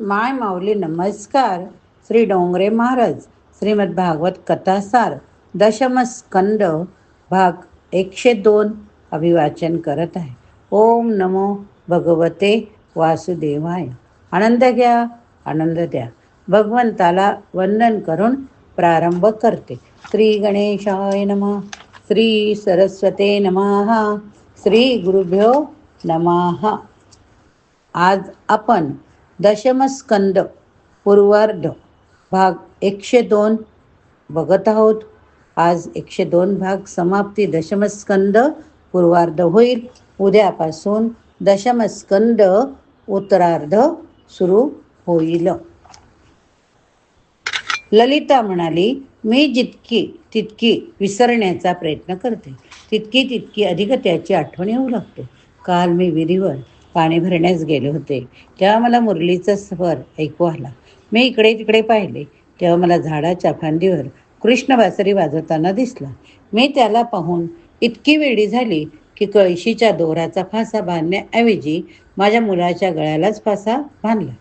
माय माऊली नमस्कार. श्री डोंगरे महाराज श्रीमद भागवत कथासार दशमस्कंद भाग एकशे दोन अभिवाचन करत आहे. ओम नमो भगवते वासुदेवाय. आनंद घ्या आनंद द्या. भगवंताला वंदन करून प्रारंभ करते. श्री गणेशाय नमः श्री सरस्वते नमः श्री गुरुभ्यो नमः. आज आपण दशमस्कंद पूर्वार्ध भाग एकशे दोन. बघत आहोत. आज एकशे दोन भाग समाप्ती. दशमस्कंद पूर्वार्ध होईल. उद्यापासून दशमस्कंद उत्तरार्ध सुरू होईल. ललिता म्हणाली मी जितकी तितकी विसरण्याचा प्रयत्न करते तितकी तितकी अधिक त्याची आठवण येऊ लागते. काल मी विधीवर पाणी भरण्यास गेले होते. तेव्हा मला मुरलीचा स्वर ऐकू आला. मी इकडे तिकडे पाहिले. तेव्हा मला झाडाच्या फांदीवर कृष्ण बासरी वाजवताना दिसला. मी त्याला पाहून इतकी वेडी झाली की कळशीच्या दोराचा फासा बांधण्याऐवजी माझ्या मुलाच्या गळ्यालाच फासा बांधला.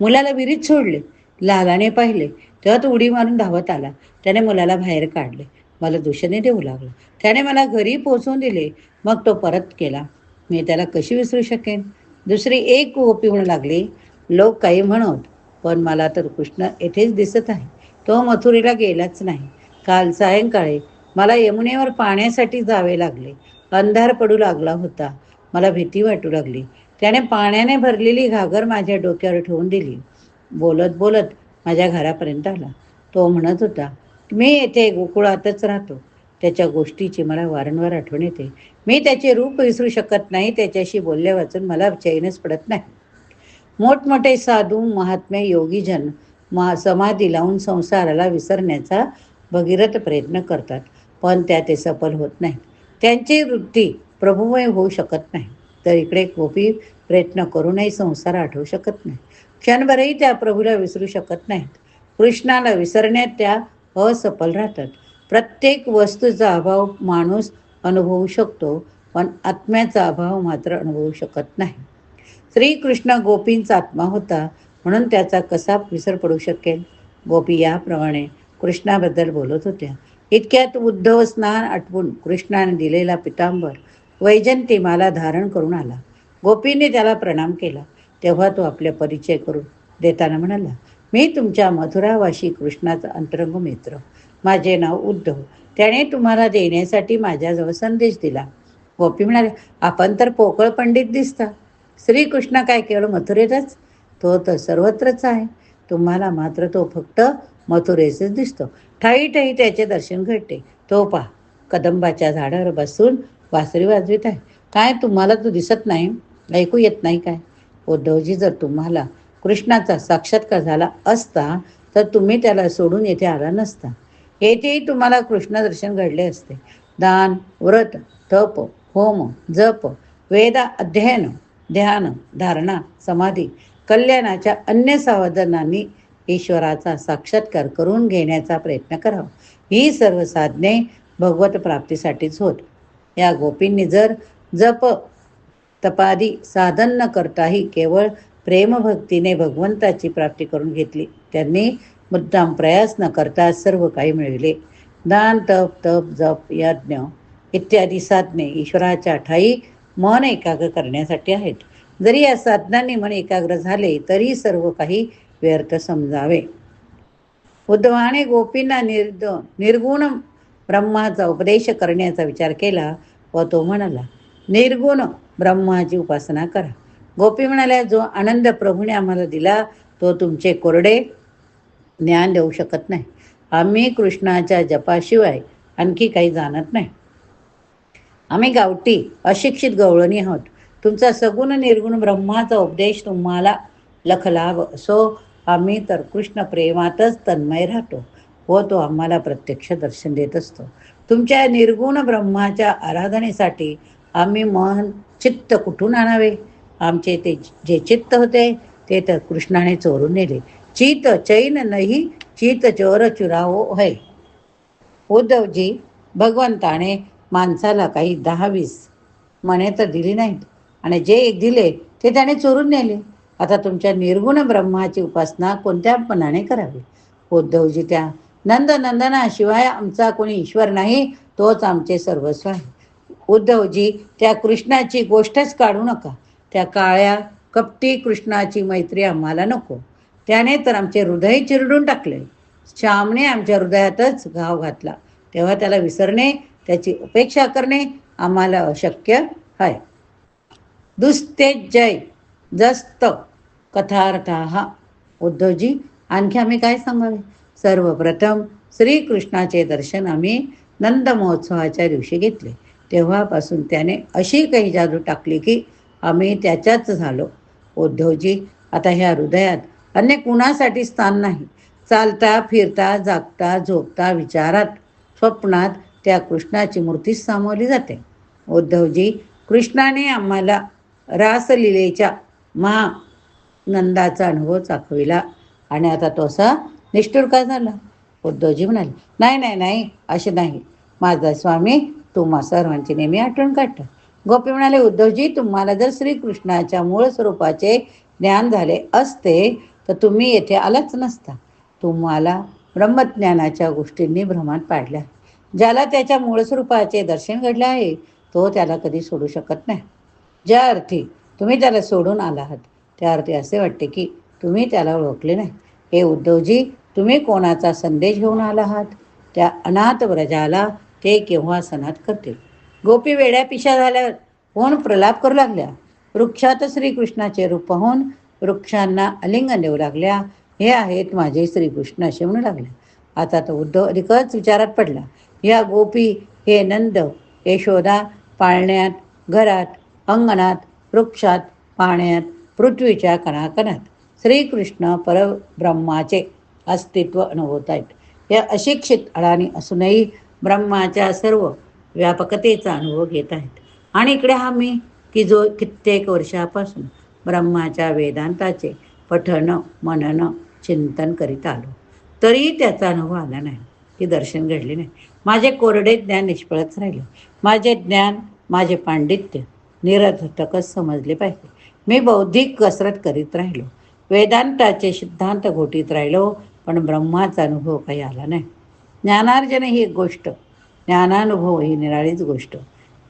मुलाला विहिरीत सोडले. लालाने पाहिले. तेव्हा तो उडी मारून धावत आला. त्याने मुलाला बाहेर काढले. मला दूषणे देऊ लागला. त्याने मला घरी पोचवून दिले. मग तो परत केला. मी त्याला कशी विसरू शकेन? दुसरी एक गोपी म्हणू लागली लोक काही म्हणत पण मला तर कृष्ण येथेच दिसत आहे. तो मथुरीला गेलाच नाही. काल सायंकाळी मला यमुनेवर पाण्यासाठी जावे लागले. अंधार पडू लागला होता. मला भीती वाटू लागली. त्याने पाण्याने भरलेली घागर माझ्या डोक्यावर ठेवून दिली. बोलत बोलत माझ्या घरापर्यंत आला. तो म्हणत होता मी येथे गोकुळातच राहतो. त्याच्या गोष्टीची मला वारंवार आठवण येते. मी त्याचे रूप विसरू शकत नाही त्याच्याशी बोलल्या वाचून मला चैनच पडत नाही. मोठमोठे साधू महात्मे योगीजन मा समाधी लावून संसाराला विसरण्याचा भगीरथ प्रयत्न करतात पण त्या ते सफल होत नाहीत त्यांची वृत्ती प्रभुमय होऊ शकत नाही. तर इकडे गोपी प्रयत्न करूनही संसार आठवू शकत नाही. क्षणभरही त्या प्रभूला विसरू शकत नाहीत. कृष्णाला विसरण्यात त्या असफल राहतात. प्रत्येक वस्तूचा अभाव माणूस अनुभवू शकतो पण आत्म्याचा अभाव मात्र अनुभवू शकत नाही. श्रीकृष्ण गोपींचा आत्मा होता म्हणून त्याचा कसा विसर पडू शकेल? गोपी याप्रमाणे कृष्णाबद्दल बोलत होत्या. इतक्यात उद्धव स्नान आटवून कृष्णाने दिलेला पितांबर वैजंतीमाला धारण करून आला. गोपीने त्याला प्रणाम केला. तेव्हा तो आपल्या परिचय करून देताना म्हणाला मी तुमच्या मथुरावाशी कृष्णाचा अंतरंग मित्र. माझे नाव उद्धव. त्याने तुम्हाला देण्यासाठी माझ्याजवळ संदेश दिला. गोपी म्हणाले आपण तर पोकळ पंडित दिसता. श्रीकृष्ण काय केवळ मथुरेतच? तो तर सर्वत्रच आहे. तुम्हाला मात्र तो फक्त मथुरेचंच दिसतो. ठाई ठाई त्याचे दर्शन घडते. तो पहा कदंबाच्या झाडावर बसून वासरी वाजवीत आहे. काय तुम्हाला तो दिसत नाही? ऐकू येत नाही काय? उद्धवजी जर तुम्हाला कृष्णाचा साक्षात्कार झाला असता तर तुम्ही त्याला सोडून येथे आला नसता. येथेही तुम्हाला कृष्ण दर्शन घडले असते. दान व्रत तप होम जप वेदा अध्ययन ध्यान धारणा समाधी कल्याणाच्या अन्य साधनांनी ईश्वराचा साक्षात्कार करून घेण्याचा प्रयत्न करावा. ही सर्व साधने भगवत प्राप्तीसाठीच होत. या गोपींनी जर जप तपादी साधन न करताही केवळ प्रेमभक्तीने भगवंताची प्राप्ती करून घेतली त्यांनी मुद्दाम प्रयास न करता सर्व काही मिळविले. दान तप तप जप यज्ञ इत्यादी साधने ईश्वराच्या ठाई मन एकाग्र करण्यासाठी आहेत. जरी या साधनांनी मन एकाग्र झाले तरी सर्व काही व्यर्थ समजावे. उद्धवाने गोपींना निर्द निर्गुण ब्रह्माचा उपदेश करण्याचा विचार केला व तो म्हणाला निर्गुण ब्रह्माची उपासना करा. गोपी म्हणाल्या जो आनंद प्रभूने आम्हाला दिला तो तुमचे कोरडे ज्ञान देऊ शकत नाही. आम्ही कृष्णाच्या जपाशिवाय आणखी काही जाणत नाही. आम्ही गावठी अशिक्षित गवळणी आहोत. तुमचा सगुण निर्गुण ब्रह्माचा उपदेश तुम्हाला लखलाव. असो आम्ही तर कृष्ण प्रेमातच तन्मय राहतो व तो आम्हाला प्रत्यक्ष दर्शन देत असतो. तुमच्या निर्गुण ब्रह्माच्या आराधनेसाठी आम्ही मन चित्त कुठून आणावे? आमचे ते जे चित्त होते ते तर कृष्णाने चोरून नेले. चित चैन नाही चित चोर चुरावो है। उद्धवजी भगवंताने माणसाला काही दहा वीस मने तर दिली नाहीत. आणि जे एक दिले ते त्याने चोरून नेले. आता तुमच्या निर्गुण ब्रह्माची उपासना कोणत्या पणाने करावी? उद्धवजी त्या नंद शिवाय आमचा कोणी ईश्वर नाही तोच आमचे सर्वस्व आहे. उद्धवजी त्या कृष्णाची गोष्टच काढू नका. त्या काळ्या कपटी कृष्णाची मैत्री आम्हाला नको. त्याने तर आमचे हृदय चिरडून टाकले. श्यामने आमच्या हृदयातच घाव घातला. तेव्हा त्याला विसरणे त्याची उपेक्षा करणे आम्हाला अशक्य आहे. दुस्तेजय जस्त हा उद्धवजी आणखी आम्ही काय सांगावे? सर्वप्रथम श्रीकृष्णाचे दर्शन आम्ही नंद महोत्सवाच्या दिवशी घेतले. तेव्हापासून त्याने अशी काही जादू टाकली की आम्ही त्याच्याच झालो. उद्धवजी आता ह्या हृदयात अन्य कुणासाठी स्थान नाही. चालता फिरता जागता झोपता विचारात स्वप्नात त्या कृष्णाची मूर्तीच सामावली जाते. उद्धवजी कृष्णाने आम्हाला रासलीलेच्या महा नंदाचा अनुभव चाखविला आणि आता तो असा निष्ठुर का झाला? उद्धवजी म्हणाले नाही नाही नाही असे नाही. माझा स्वामी तुम्हा सर्वांची नेहमी आठवण काढता गोपी म्हणाले उद्धवजी तुम्हाला जर श्रीकृष्णाच्या मूळ स्वरूपाचे ज्ञान झाले असते तर तुम्ही येथे आलाच नसता. तुम्हाला ब्रह्मज्ञानाच्या गोष्टींनी भ्रमात पाडल्या ज्याला त्याच्या मूळ स्वरूपाचे दर्शन घडले आहे तो त्याला कधी सोडू शकत नाही. ज्या अर्थी तुम्ही त्याला सोडून आला आहात त्या अर्थी असे वाटते की तुम्ही त्याला ओळखले नाही. हे उद्धवजी तुम्ही कोणाचा संदेश घेऊन आला आहात? त्या अनाथ व्रजाला ते केव्हा सनात करतील? गोपी वेड्या पिशा झाल्यावर कोण प्रलाप करू लागल्या? वृक्षात श्रीकृष्णाचे रूप पाहून वृक्षांना आलिंगन देऊ लागल्या. हे आहेत माझे श्रीकृष्ण असे म्हणू लागले. आता तो उद्धव अधिकच विचारात पडला. या गोपी हे नंद यशोदा पाळण्यात घरात अंगणात वृक्षात पाण्यात पृथ्वीच्या कणाकणात. श्रीकृष्ण परब्रह्माचे अस्तित्व अनुभवत आहेत. या अशिक्षित अडाणी असूनही ब्रह्माच्या सर्व व्यापकतेचा अनुभव घेत आहेत. आणि इकडे हा मी की जो कित्येक वर्षापासून ब्रह्माच्या वेदांताचे पठन मनन चिंतन करीत आलो. तरीही त्याचा अनुभव आला नाही. की दर्शन घडले नाही. माझे कोरडे ज्ञान निष्फळच राहिले. माझे ज्ञान माझे पांडित्य निरर्थकच समजले पाहिजे. मी बौद्धिक कसरत करीत राहिलो. वेदांताचे सिद्धांत घोटीत राहिलो पण ब्रह्माचा अनुभव काही आला नाही. ज्ञानार्जन ही एक गोष्ट. ज्ञानानुभव ही निराळीच गोष्ट.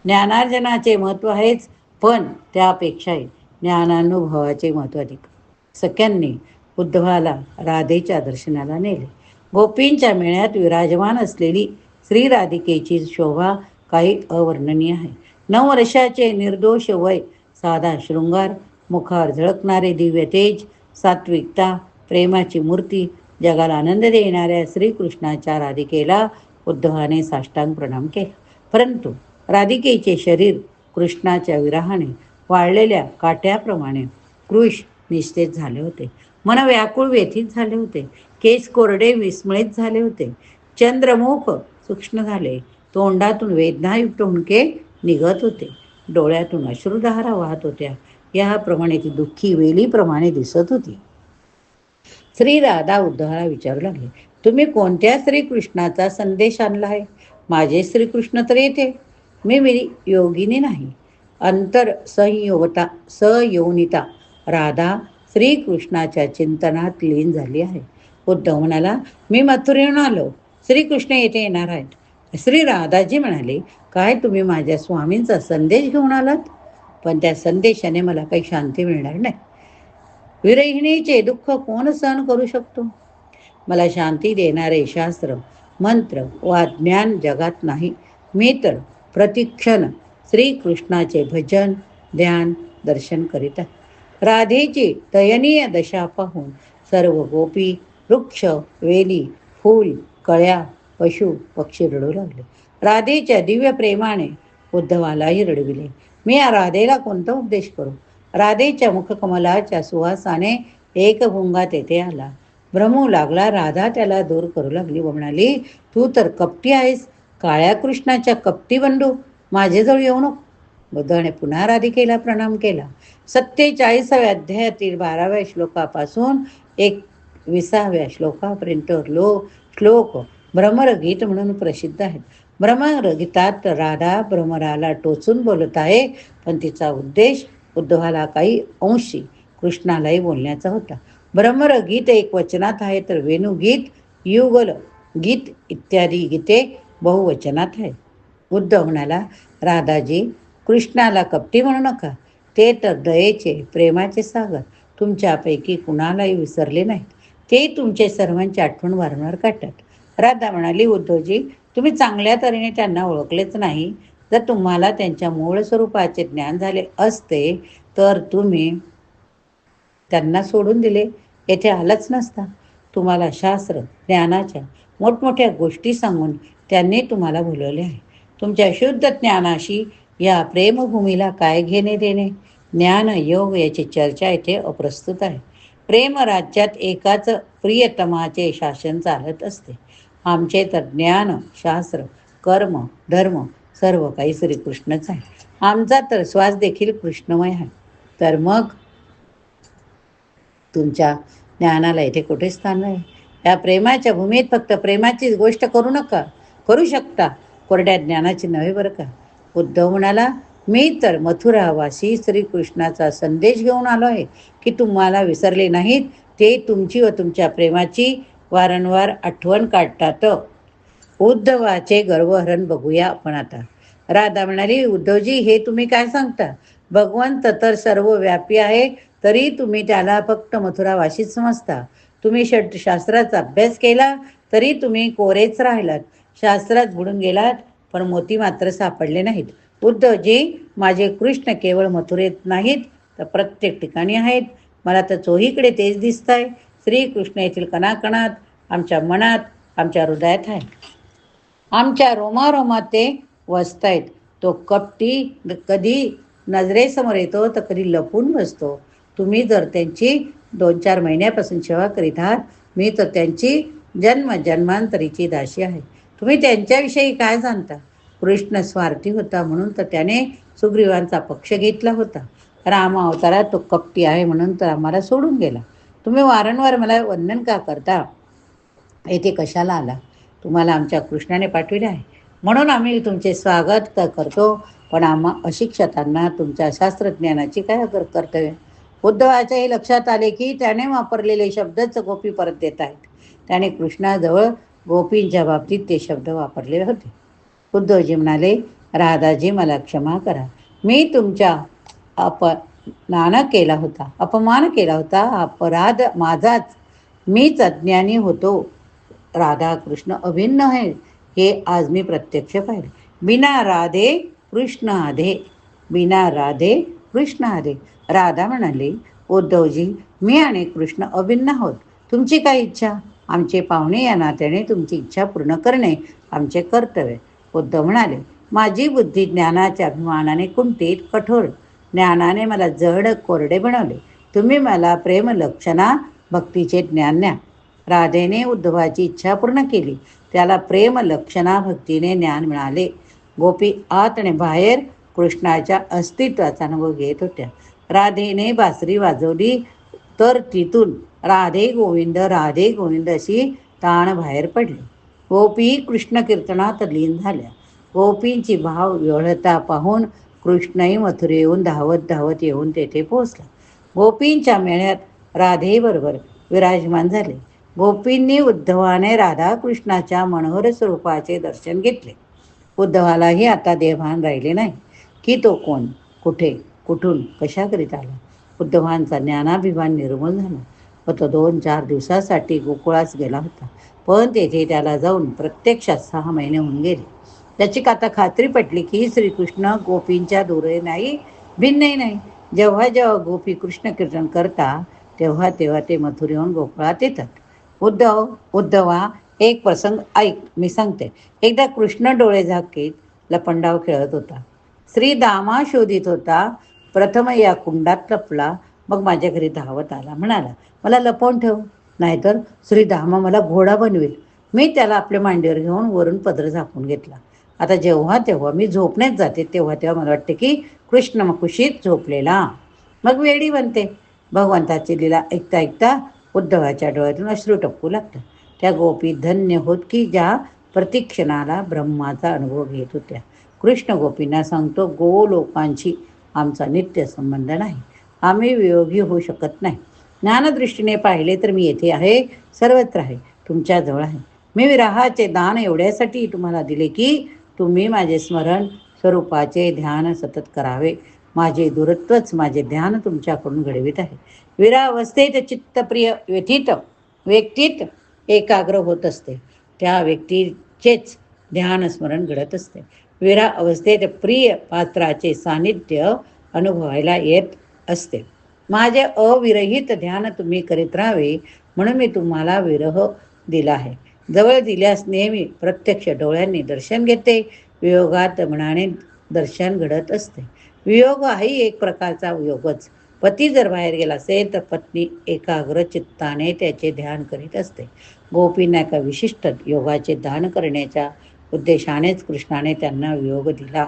ज्ञानार्जनाचे महत्त्व आहेच पण त्यापेक्षाही ज्ञानानुभवाचे महत्त्व अधिक. सख्यांनी उद्धवाला राधेच्या दर्शनाला नेले. गोपींच्या मेळ्यात विराजमान असलेली श्री राधिकेची शोभा काही अवर्णनीय आहे. नऊ वर्षाचे निर्दोष वय साधा शृंगार मुखावर झळकणारे दिव्य तेज सात्विकता प्रेमाची मूर्ती जगाला आनंद देणाऱ्या श्रीकृष्णाच्या राधिकेला उद्धवाने साष्टांग प्रणाम केला. परंतु राधिकेचे शरीर कृष्णाच्या विराहाने वाळलेल्या काट्याप्रमाणे कृश निश्चित झाले होते. मन व्याकुळ व्यथित झाले होते. केस कोरडे विस्मळीत झाले होते. चंद्रमुख सूक्ष्म झाले. तोंडातून वेदनायुक्त हुंके निघत होते. डोळ्यातून अश्रुधारा वाहत होत्या. याप्रमाणे ती दुःखी वेलीप्रमाणे दिसत होती. श्री राधा उद्धवाला विचारू लागले तुम्ही कोणत्या श्रीकृष्णाचा संदेश आणला आहे? माझे श्रीकृष्ण तर येथे. मी मी योगिनी नाही. अंतर संयोगता सयोनिता. राधा श्रीकृष्णाच्या चिंतनात लीन झाली आहे. उद्धव म्हणाला मी मथुरेहून आलो. श्रीकृष्ण येथे येणार आहेत. श्री राधाजी म्हणाले काय तुम्ही माझ्या स्वामींचा संदेश घेऊन आलात? पण त्या संदेशाने मला काही शांती मिळणार नाही. विरहिणीचे दुःख कोण सहन करू शकतो? मला शांती देणारे शास्त्र मंत्र वा ज्ञान जगात नाही. मी तर प्रतिक्षण श्रीकृष्णाचे भजन ध्यान दर्शन करीत राधेची दयनीय दशा पाहून सर्व गोपी वृक्ष वेली फूल कळ्या पशु पक्षी रडू लागले. राधेच्या दिव्य प्रेमाने उद्धवालाही रडविले. मी या राधेला कोणता उपदेश करू? राधेच्या मुखकमलाच्या सुवासाने एक भुंगा तेथे आला. भ्रमू लागला. राधा त्याला दूर करू लागली. व म्हणाली तू तर कपटी आहेस. काळ्या कृष्णाच्या कपटी बंडू माझेजवळ येऊ नको. बुद्धाने पुन्हा राधिकेला प्रणाम केला. सत्तेचाळीसाव्या अध्यायातील बाराव्या श्लोकापासून एक विसाव्या श्लोकापर्यंत लो श्लोक भ्रमरगीत म्हणून प्रसिद्ध आहेत. भ्रमरगीतात राधा भ्रमराला टोचून बोलत आहे पण तिचा उद्देश उद्धवाला काही अंशी कृष्णालाही बोलण्याचा होता. भ्रमर गीत एक वचनात आहे तर वेणुगीत युगल गीत इत्यादी गीते बहुवचनात आहेत. उद्धव म्हणाला राधाजी कृष्णाला कपटी म्हणू नका. ते तर दयेचे प्रेमाचे सागर. तुमच्यापैकी कुणालाही विसरले नाहीत. ते तुमचे सर्वांची आठवण वारंवार काढतात. राधा म्हणाली उद्धवजी तुम्ही चांगल्या तऱ्हेने त्यांना ओळखलेच नाही. जर तुम्हाला त्यांच्या मूळ स्वरूपाचे ज्ञान झाले असते तर तुम्ही त्यांना सोडून दिले. येथे आलंच नसता. तुम्हाला शास्त्र ज्ञानाच्या मोठमोठ्या गोष्टी सांगून त्यांनी तुम्हाला बोलवले आहे. तुमच्या शुद्ध ज्ञानाशी या प्रेमभूमीला काय घेणे देणे? ज्ञान योग याची चर्चा येथे अप्रस्तुत आहे. प्रेम राज्यात एकाच प्रियतमाचे शासन चालत असते. आमचे तर ज्ञान शास्त्र कर्म धर्म सर्व काही श्रीकृष्णच आहे. आमचा तर श्वास देखील कृष्णमय आहे. तर मग तुमच्या ज्ञानाला इथे कुठे स्थान नाही या प्रेमाच्या भूमीत फक्त प्रेमाचीच गोष्ट करू नका. करू शकता. कोरड्या ज्ञानाची नव्हे बरं का? उद्धव म्हणाला मी तर मथुरावासी श्रीकृष्णाचा संदेश घेऊन आलो आहे की तुम्हाला विसरले नाहीत ते तुमची व तुमच्या प्रेमाची वारंवार आठवण काढतात. उद्धवाचे गर्वहरण बघूया आपण आता. राधा म्हणाली उद्धवजी हे तुम्ही काय सांगता? भगवंत तर सर्व व्यापी आहे तरी तुम्ही त्याला फक्त मथुरावाशीच समजता. तुम्ही षटशास्त्राचा अभ्यास केला तरी तुम्ही कोरेच राहिलात. शास्त्रात बुडून गेलात पण मोती मात्र सापडले नाहीत. उद्धवजी माझे कृष्ण केवळ मथुरेत नाहीत तर प्रत्येक ठिकाणी आहेत. मला तर चोहीकडे तेच दिसत आहे श्रीकृष्ण येथील कणाकणात आमच्या मनात आमच्या हृदयात आहे. आमच्या रोमारोमात ते वसत आहेत तो कपटी कधी नजरेसमोर येतो तर कधी लपून बसतो. तुम्ही जर त्यांची दोन चार महिन्यापासून सेवा करीत आहात मी तर त्यांची जन्म जन्मांतरीची दाशी आहे. तुम्ही त्यांच्याविषयी काय जाणता कृष्ण स्वार्थी होता म्हणून तर त्याने सुग्रीवांचा पक्ष घेतला होता. राम अवतारात तो कपटी आहे म्हणून तर आम्हाला सोडून गेला. तुम्ही वारंवार मला वंदन का करता? येथे कशाला आला? तुम्हाला आमच्या कृष्णाने पाठविले आहे. म्हणून आम्ही तुमचे स्वागत क- करतो पण आम्हा अशिक्षतांना तुमच्या शास्त्रज्ञानाची काय कर कर्तव्य? उद्धवाच्या हे लक्षात आले की त्याने वापरलेले शब्दच गोपी परत देत आहेत. त्याने कृष्णाजवळ गोपींच्या बाबतीत ते शब्द वापरले होते. उद्धवजी म्हणाले राधाजी मला क्षमा करा. मी तुमच्या अपमान केला होता अपमान केला होता. अपराध माझाच. मीच अज्ञानी होतो. राधा कृष्ण अभिन्न आहे हे आज मी प्रत्यक्ष पाहिले. बिना राधे कृष्ण आधे बिना राधे कृष्ण आधे. राधा म्हणाली उद्धवजी मी आणि कृष्ण अभिन्न आहोत. तुमची काय इच्छा? आमचे पाहुणे या नात्याने तुमची इच्छा पूर्ण करणे आमचे कर्तव्य. उद्धव म्हणाले माझी बुद्धी ज्ञानाच्या अभिमानाने कुंटीत कठोर. ज्ञानाने मला जड कोरडे बनवले. तुम्ही मला प्रेम लक्षणा भक्तीचे ज्ञान द्या. राधेने उद्धवाची इच्छा पूर्ण केली. त्याला प्रेम लक्षणा भक्तीने ज्ञान मिळाले. गोपी आत आणि बाहेर कृष्णाच्या अस्तित्वाचा अनुभव घेत होत्या. राधेने बासरी वाजवली तर तिथून राधे गोविंद राधे गोविंद अशी ताण बाहेर पडली. गोपी कृष्ण कीर्तनात लीन झाल्या. गोपींची भाव व्यवळता पाहून कृष्णही मथुरे येऊन धावत धावत येऊन तेथे पोहोचला. गोपींच्या मेळ्यात राधेबरोबर विराजमान झाले. गोपींनी उद्धवाने राधाकृष्णाच्या मनोहर स्वरूपाचे दर्शन घेतले. उद्धवालाही आता देहभान राहिले नाही. की तो कोण? कुठे? कुठून? कशाकरीत आला? उद्धवांचा ज्ञानाभिमान निर्मूल झाला. व तो दोन चार दिवसासाठी गोकुळास गेला होता. पण तेथे त्याला जाऊन प्रत्यक्षात सहा महिने होऊन गेले. त्याची आता खात्री पटली की श्रीकृष्ण गोपींच्या दूरही नाही भिन्नही नाही. जेव्हा जेव्हा गोपी कृष्ण कीर्तन करता तेव्हा तेव्हा ते मथुरेहून गोकुळात येतात. उद्धव उद्धवा एक प्रसंग ऐक मी सांगते. एकदा कृष्ण डोळे झाकीत लपंडाव खेळत होता. श्री दामा शोधित होता प्रथम या कुंडात लपला मग माझ्या घरी धावत आला. म्हणाला मला लपवून ठेव नाहीतर श्री धामा मला घोडा बनवेल. मी त्याला आपल्या मांडीवर घेऊन वरून पदर झाकून घेतला. आता जेव्हा तेव्हा मी झोपण्यात जाते तेव्हा तेव्हा मला वाटते की कृष्ण कुशीत झोपलेला. मग वेडी बनते. भगवंताची लीला ऐकता ऐकता उद्धवाच्या डोळ्यातून अश्रू टपकू लागतात. त्या गोपी धन्य होत की ज्या प्रतिक्षणाला ब्रह्माचा अनुभव घेत होत्या. कृष्ण गोपींना सांगतो गो लोकांशी आमचा नित्य संबंध नाही. आम्ही वियोगी होऊ शकत नाही. ज्ञानदृष्टीने पाहिले तर मी येथे आहे सर्वत्र आहे तुमच्याजवळ आहे. मी विराहाचे दान एवढ्यासाठी तुम्हाला दिले की तुम्ही माझे स्मरण स्वरूपाचे ध्यान सतत करावे. माझे दूरत्वच माझे ध्यान तुमच्याकडून घडवित आहे. विरावस्थेत चित्तप्रिय व्यथित व्यक्तीत एकाग्र होत असते. त्या व्यक्तीचेच ध्यान स्मरण घडत असते. विरा अवस्थेत प्रिय पात्राचे सानिध्य अनुभवायला येत असते. माझे अविरहित ध्यान तुम्ही करीत राहावे म्हणून मी तुम्हाला विरह दिला आहे. जवळ दिल्यास नेहमी प्रत्यक्ष डोळ्यांनी दर्शन घेते वियोगात मनाने दर्शन घडत असते. वियोग हाही एक प्रकारचा वियोगच. पती जर बाहेर गेला असेल तर पत्नी एकाग्र चित्ताने त्याचे ध्यान करीत असते. गोपींना एका विशिष्ट योगाचे दान करण्याच्या उद्देशानेच कृष्णाने त्यांना वियोग दिला.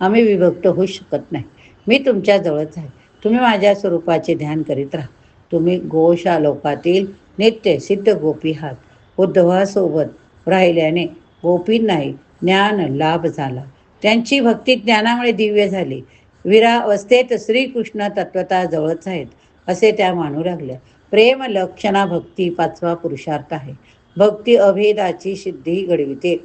आम्ही विभक्त होऊ शकत नाही. मी तुमच्या जवळच आहे. तुम्ही माझ्या स्वरूपाचे ध्यान करीत राहा. तुम्ही गोशालोकातील नित्य सिद्ध गोपी आहात. उद्धवासोबत राहिल्याने गोपींनाही ज्ञान लाभ झाला. त्यांची भक्ती ज्ञानामुळे दिव्य झाली. विरा अवस्थेत श्रीकृष्ण तत्वता जवळच आहेत असे त्या मानू लागल्या. प्रेम लक्षणा भक्ती पाचवा पुरुषार्थ आहे. भक्ती अभेदाची सिद्धी घडविते.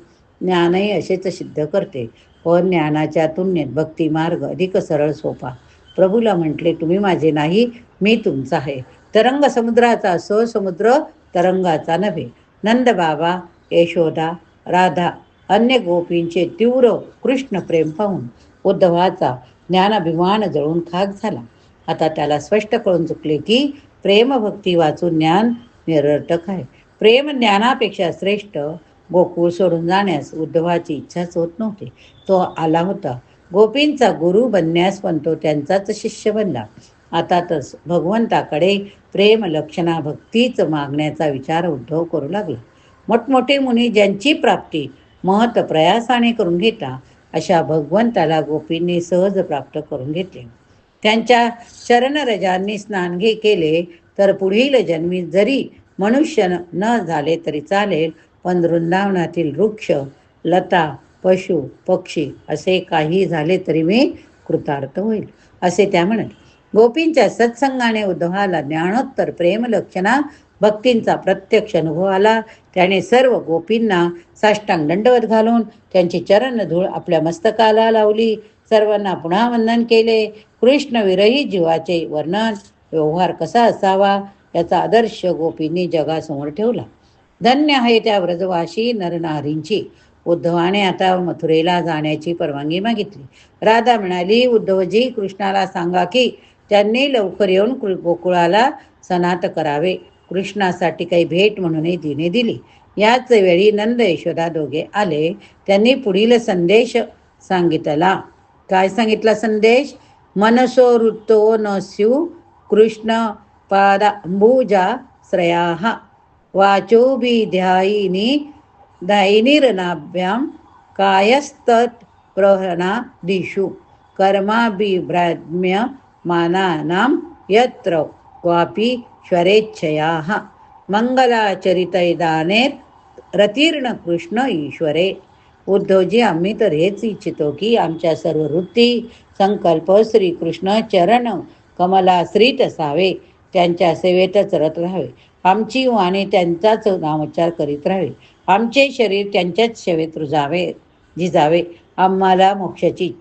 ज्ञानही असेच सिद्ध करते. पण ज्ञानाच्या तुलनेत भक्ती मार्ग अधिक सरळ सोपा. प्रभूला म्हटले तुम्ही माझे नाही मी तुमचा आहे. तरंग समुद्राचा असो समुद्र तरंगाचा नव्हे. नंद बाबा यशोदा राधा अन्य गोपींचे तीव्र कृष्ण प्रेम पाहून उद्धवाचा ज्ञानाभिमान जळून खाक झाला. आता त्याला स्पष्ट कळून चुकले की प्रेमभक्ती वाचून ज्ञान निरर्थक आहे. प्रेम ज्ञानापेक्षा श्रेष्ठ गोकुळ सोडून जाण्यास उद्धवाची इच्छाच होत नव्हती. तो आला होता. गोपींचा गुरु बनण्यास पण तो त्यांचाच शिष्य बनला. आता तर भगवंताकडे प्रेम लक्षणा भक्तीच मागण्याचा विचार उद्धव करू लागला. मोठमोठे मुनी ज्यांची प्राप्ती महत प्रयासाने करून घेता अशा भगवंताला गोपींनी सहज प्राप्त करून घेतले. त्यांच्या चरणरजांनी स्नान घे केले तर पुढील जन्मी जरी मनुष्य न झाले तरी चालेल पण वृंदावनातील वृक्ष लता पशु पक्षी असे काही झाले तरी मी कृतार्थ होईल. असे त्या म्हणत गोपींच्या सत्संगाने उद्धवाला ज्ञानोत्तर प्रेमलक्षणा भक्तींचा प्रत्यक्ष अनुभव आला. त्याने सर्व गोपींना साष्टांग दंडवत घालून त्यांची चरण धूळ आपल्या मस्तकाला लावली. सर्वांना पुन्हा वंदन केले. कृष्ण विरही जीवाचे वर्णन. व्यवहार कसा असावा याचा आदर्श गोपींनी जगासमोर ठेवला. धन्य आहे त्या व्रजवाशी नरनारींची. उद्धवाने आता मथुरेला जाण्याची परवानगी मागितली. राधा म्हणाली उद्धवजी कृष्णाला सांगा की त्यांनी लवकर येऊन गोकुळाला सनात करावे. कृष्णासाठी काही भेट म्हणूनही तिने दिली. याच वेळी नंद यशोदा दोघे आले. त्यांनी पुढील संदेश सांगितला. काय सांगितला संदेश? मनसो ऋतो न स्यू कृष्ण पादांबुजा श्रया वाचोभिध्यायिनी दैनिर्नाभ्यां कायस्तत् प्रहणादिषु कर्माभिभ्राम्यमानानां यत्र क्वापि स्वरेच्छयाः मंगलाचरितैदानेत रतीर्ण कृष्ण ईश्वरे उद्धवजी आम्ही तर हेच इच्छितो की आमच्या सर्व वृत्ती संकल्प श्रीकृष्ण चरण कमलाश्रित असावे त्यांच्या सेवेतच रत राहावे आमची वाणी त्यांचाच नामोच्चार करीत राहावे आमचे शरीर त्यांच्याच सेवेत रुजावे जिजावे. आम्हाला मोक्षाची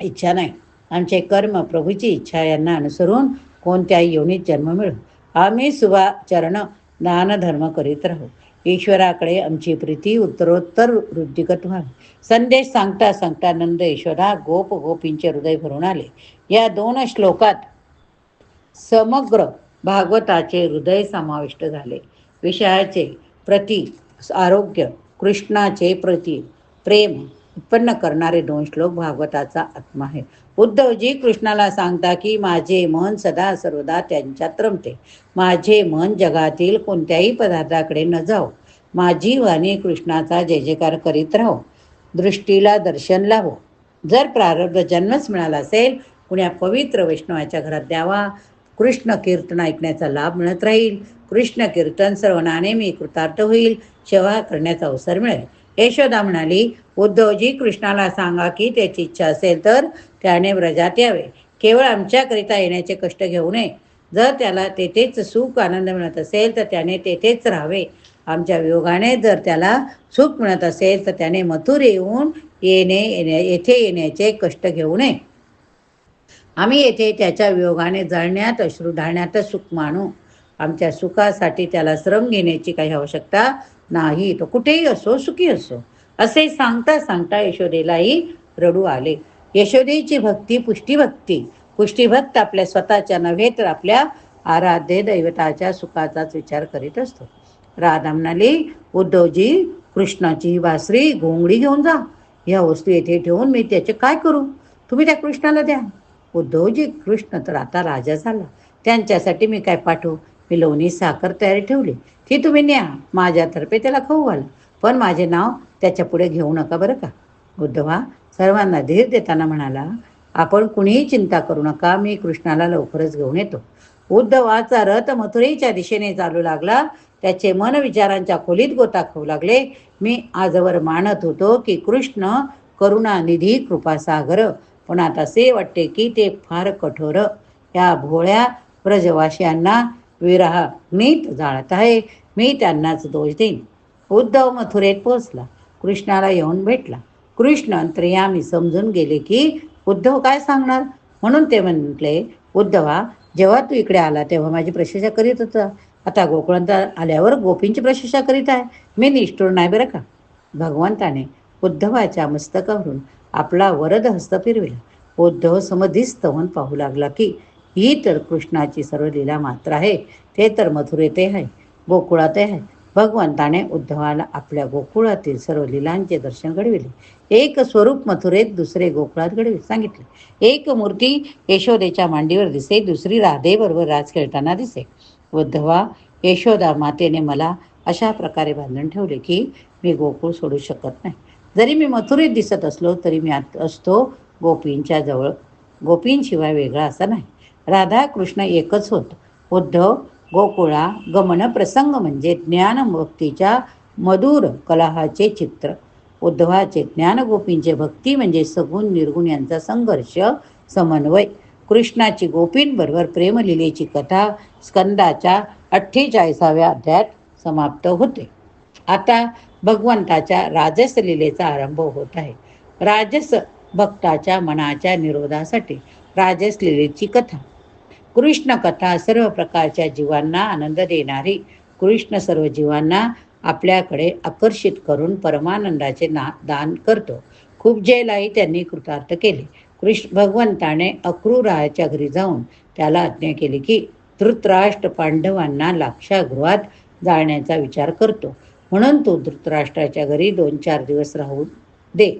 इच्छा नाही. आमचे कर्म प्रभूची इच्छा यांना अनुसरून कोणत्याही योनीत जन्म मिळो. आम्ही सुभा चरण दानधर्म करीत राहू. ईश्वराकडे आमची प्रीती उत्तरोत्तर वृद्धिगत व्हावी. संदेश सांगता सांगता नंद ईश्वरा गोप गोपींचे हृदय भरून आले. या दोन श्लोकात समग्र भागवताचे हृदय समाविष्ट झाले. विषयाचे प्रती आरोग्य कृष्णाचे प्रति प्रेम उत्पन्न करणारे दोन श्लोक भागवताचा आत्मा आहे. उद्धवजी कृष्णाला सांगता की माझे मन सदा सर्वदा त्यांच्यात रमते. माझे मन जगातील कोणत्याही पदार्थाकडे न जाओ माझी वाणी कृष्णाचा जय जयकार करीत राहो. दृष्टीला दर्शन लावो. जर प्रारब्ध जन्मच मिळाला असेल कुण्या पवित्र वैष्णवाच्या घरात द्यावा. कृष्ण कीर्तन ऐकण्याचा लाभ मिळत राहील. कृष्ण कीर्तन श्रवणाने मी कृतार्थ होईल सेवा करण्याचा अवसर मिळेल. यशोदा म्हणाली उद्धवजी कृष्णाला सांगा की त्याची इच्छा असेल तर त्याने व्रजात यावे. केवळ आमच्याकरिता येण्याचे कष्ट घेऊ नये. जर त्याला तेथेच सुख आनंद मिळत असेल तर त्याने तेथेच राहावे. आमच्या वियोगाने जर त्याला सुख मिळत असेल तर त्याने मथुर येऊन येणे येण्या येथे येण्याचे कष्ट घेऊ नये. आम्ही येथे त्याच्या वियोगाने जळण्यात अश्रू ढाळण्यातच सुख मानू. आमच्या सुखासाठी त्याला श्रम घेण्याची काही आवश्यकता नाही. तो कुठेही असो सुखी असो. असे सांगता सांगता यशोदेलाही रडू आले. यशोदेची भक्ती पुष्टीभक्ती. पुष्टीभक्त आपल्या स्वतःच्या नव्हे तर आपल्या आराध्य दैवताच्या सुखाचाच विचार करीत असतो. राधा म्हणाली उद्धवजी कृष्णाची बासरी घोंगडी घेऊन जा. या वस्तू येथे ठेवून मी त्याचे काय करू? तुम्ही त्या कृष्णाला द्या. उद्धवजी कृष्ण तर आता राजा झाला. त्यांच्यासाठी मी काय पाठवू? मी लोणी साखर तयारी ठेवली. ती तुम्ही न्या. माझ्यातर्फे त्याला खाऊ घाला. पण माझे नाव त्याच्या पुढे घेऊ नका बरं का? उद्धवा सर्वांना धीर देताना म्हणाला आपण कुणीही चिंता करू नका. मी कृष्णाला लवकरच घेऊन येतो. उद्धवाचा रथ मथुरेच्या दिशेने चालू लागला. त्याचे मन विचारांच्या खोलीत गोता खाऊ लागले. मी आजवर मानत होतो की कृष्ण करुणानिधी कृपासागर पण आता असे वाटते की ते फार कठोर. या भोळ्या ब्रजवासियांना विरहाग्नीत जाणत आहे. मी त्यांनाच दोष देईन. उद्धव मथुरेत पोहोचला. कृष्णाला येऊन भेटला. कृष्ण अंतर्यामी समजून गेले की उद्धव काय सांगणार? म्हणून ते म्हटले उद्धवा जेव्हा तू इकडे आला तेव्हा माझी प्रशंसा करीत होता. आता गोकुळांत आल्यावर गोपींची प्रशंसा करीत आहे. मी निष्ठुर नाही बरं का? भगवंताने उद्धवाच्या मस्तकावरून आपला वरद हस्त फिरविला. उद्धव समधिस्त होऊन पाहू लागला की ही तर कृष्णाची सर्व लीला मात्र आहे. ते तर मथुरेत आहे गोकुळात आहे. भगवंताने उद्धवाला आपल्या गोकुळातील सर्व लीलांचे दर्शन घडविले. एक स्वरूप मथुरेत दुसरे गोकुळात घडविले. सांगितले. एक मूर्ती यशोदेच्या मांडीवर दिसे दुसरी राधेबरोबर राज खेळताना दिसे. उद्धवा यशोदा मातेने मला अशा प्रकारे बांधून ठेवले की मी गोकुळ सोडू शकत नाही. जरी मी मथुरेत दिसत असलो तरी मी आत असतो गोपींच्या जवळ. गोपींशिवाय वेगळा असा नाही. राधा कृष्ण एकच होत. उद्धव गोकुळा गमन प्रसंग म्हणजे ज्ञान भक्तीच्या मधुर कलहाचे चित्र. उद्धवाचे ज्ञानगोपींचे भक्ती म्हणजे सगुण निर्गुण यांचा संघर्ष समन्वय. कृष्णाची गोपींबरोबर प्रेमलीलेची कथा स्कंदाच्या अठ्ठेचाळीसाव्या अध्यायात समाप्त होते. आता भगवंताच्या राजस लिलेचा आरंभ होत आहे. राजस भक्ताच्या मनाच्या निरोधासाठी राजस लिलेची कथा. कृष्ण कथा सर्व प्रकारच्या जीवांना आनंद देणारी कृष्ण सर्व जीवांना आपल्याकडे आकर्षित करून परमानंदाचे ना दान करतो. खूप जेलाही त्यांनी कृतार्थ केले. कृष्ण भगवंताने अक्रूरायाच्या घरी जाऊन त्याला आज्ञा केली की धृतराष्ट्र पांडवांना लाक्षागृहात जाळण्याचा विचार करतो. म्हणून तो धृतराष्ट्राच्या घरी दोन चार दिवस राहू दे.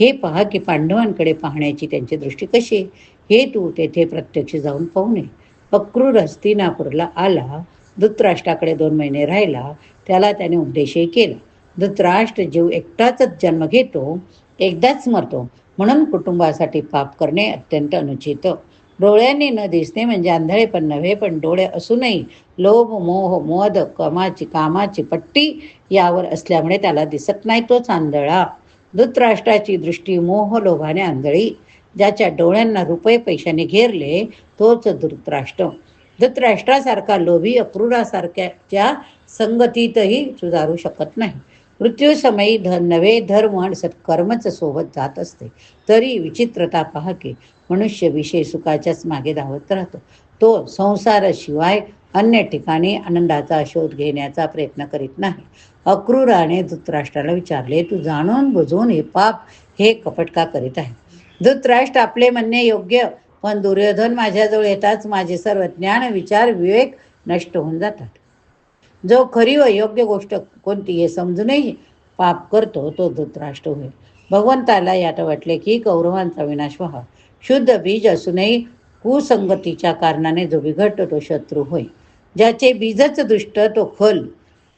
हे पहा की पांडवांकडे पाहण्याची त्यांची दृष्टी कशी हे तू तेथे प्रत्यक्ष जाऊन पाहू नये. अक्रूर हस्तिनापूरला आला धृतराष्ट्राकडे दोन महिने राहिला त्याला त्याने उपदेशही केला. धृतराष्ट्र जीव एकटाच जन्म घेतो एकदाच मरतो म्हणून कुटुंबासाठी पाप करणे अत्यंत अनुचित. डोळ्यांनी न दिसणे म्हणजे आंधळे पण नव्हे पण डोळे असूनही लोभ मोह मोद कामाची कामाची पट्टी यावर असल्यामुळे त्याला दिसत नाही तोच आंधळा धृतराष्ट्राची दृष्टी मोह लोभाने आंधळी. ज्याच्या डोळ्यांना रुपये पैशाने घेरले तोच धृतराष्ट्र. धृतराष्ट्रासारखा लोभी अक्रूरासारख्याच्या संगतीतही सुधारू शकत नाही. मृत्यूसमयी धन नवे धर्म आणि सत्कर्मच सोबत जात असते. तरी विचित्रता पहा की मनुष्य विषय सुखाच्याच मागे धावत राहतो. तो संसाराशिवाय अन्य ठिकाणी आनंदाचा शोध घेण्याचा प्रयत्न करीत नाही. अक्रूराने धृतराष्ट्राला विचारले तू जाणून बुजून हे पाप हे कपट का करीत आहे? धृतराष्ट्र आपले म्हणणे योग्य पण दुर्योधन माझ्याजवळ येताच माझे सर्व ज्ञान विचार विवेक नष्ट होऊन जातात. जो खरी व योग्य गोष्ट कोणती हे समजूनही पाप करतो तो धृतराष्ट्र होईल भगवंताला यात वाटले की कौरवांचा विनाश व्हा शुद्ध बीज असूनही कुसंगतीच्या कारणाने जो बिघडतो तो शत्रू होय. ज्याचे बीजच दुष्ट तो खल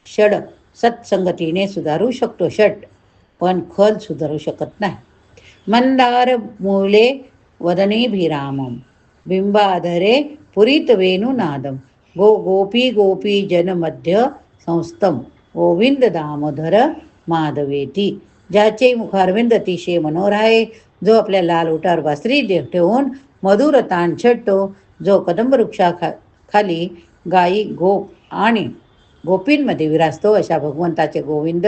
षड सत्संगतीने सुधारू शकतो षट पण खल सुधारू शकत नाही. मंदार मूले वदनेभिरामं बिंबाधरे पुरीत वेणुनादम गो गोपी गोपी जन मध्य गोविंद दामोदर माधवेती ज्याचे मुखारविंद अतिशय मनोहर आहे जो आपल्या लाल उटार बासरी दे ठेवून मधुरतान छट्टो जो कदंबवृक्षा खा खाली गायी गोप आणि गोपींमध्ये विराजतो अशा भगवंताचे गोविंद.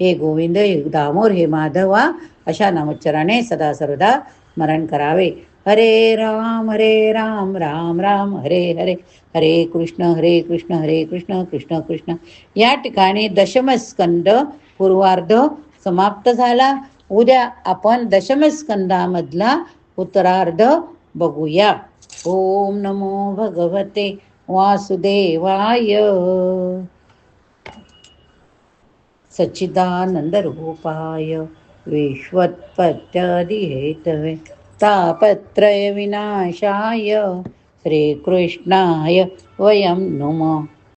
हे गोविंद हे दामोर हे माधवा अशा नामोच्चाराने सदा सर्वदा स्मरण करावे. हरे राम हरे राम राम राम हरे हरे. हरे कृष्ण हरे कृष्ण हरे कृष्ण कृष्ण कृष्ण. या ठिकाणी दशमस्कंद पूर्वार्ध समाप्त झाला. उद्या आपण दशमस्कंदामधला उत्तरार्ध बघूया. ओम नमो भगवते वासुदेवाय. सच्चिदानन्दरूपाय विश्वत्पत्यादिहेतवे तापत्रयविनाशाय श्रीकृष्णाय वयं नुमः